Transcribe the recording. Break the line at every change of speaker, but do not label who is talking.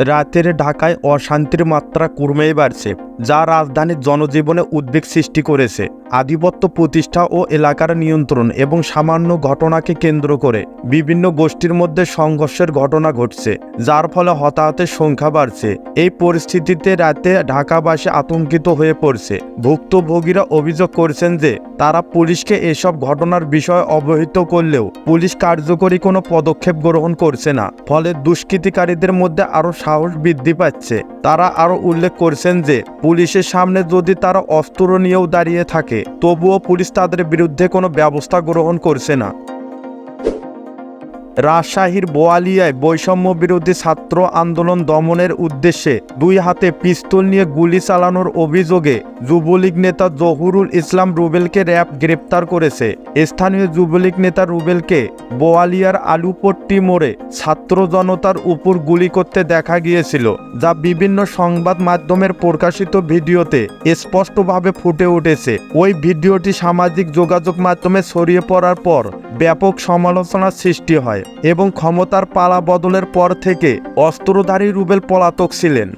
রাতের ঢাকায় অশান্তির মাত্রা ক্রমেই বাড়ছে। যা রাজধানীর জনজীবনে উদ্বেগ সৃষ্টি করেছে। আধিপত্য প্রতিষ্ঠা ও এলাকার নিয়ন্ত্রণ এবং সামান্য ঘটনাকে কেন্দ্র করে বিভিন্ন গোষ্ঠীর মধ্যে সংঘর্ষের ঘটনা ঘটছে, যার ফলে হতাহতের সংখ্যা বাড়ছে। এই পরিস্থিতিতে রাতে ঢাকাবাসী আতঙ্কিত হয়ে পড়ছে। ভুক্তভোগীরা অভিযোগ করছেন যে, তারা পুলিশকে এসব ঘটনার বিষয়ে অবহিত করলেও পুলিশ কার্যকরী কোনো পদক্ষেপ গ্রহণ করছে না, ফলে দুষ্কৃতিকারীদের মধ্যে আরও সাহস বৃদ্ধি পাচ্ছে। তারা আরও উল্লেখ করছেন যে, পুলিশের সামনে যদি তারা অস্ত্র নিয়েও দাঁড়িয়ে থাকে, তবুও পুলিশ তাদের বিরুদ্ধে কোনো ব্যবস্থা গ্রহণ করছে না। রাজশাহীর বোয়ালিয়ায় বৈষম্য বিরোধী ছাত্র আন্দোলন দমনের উদ্দেশ্যে দুই হাতে পিস্তল নিয়ে গুলি চালানোর অভিযোগে যুবলীগ নেতা জহুরুল ইসলাম রুবেলকে র্যাব গ্রেপ্তার করেছে। স্থানীয় যুবলীগ নেতা রুবেলকে বোয়ালিয়ার আলুপট্টি মোড়ে ছাত্র জনতার উপর গুলি করতে দেখা গিয়েছিল, যা বিভিন্ন সংবাদ মাধ্যমের প্রকাশিত ভিডিওতে স্পষ্টভাবে ফুটে উঠেছে। ওই ভিডিওটি সামাজিক যোগাযোগ মাধ্যমে ছড়িয়ে পড়ার পর ব্যাপক সমালোচনার সৃষ্টি হয় এবং ক্ষমতার পালা বদলের পর থেকে অস্ত্রধারী রুবেল পলাতক ছিলেন।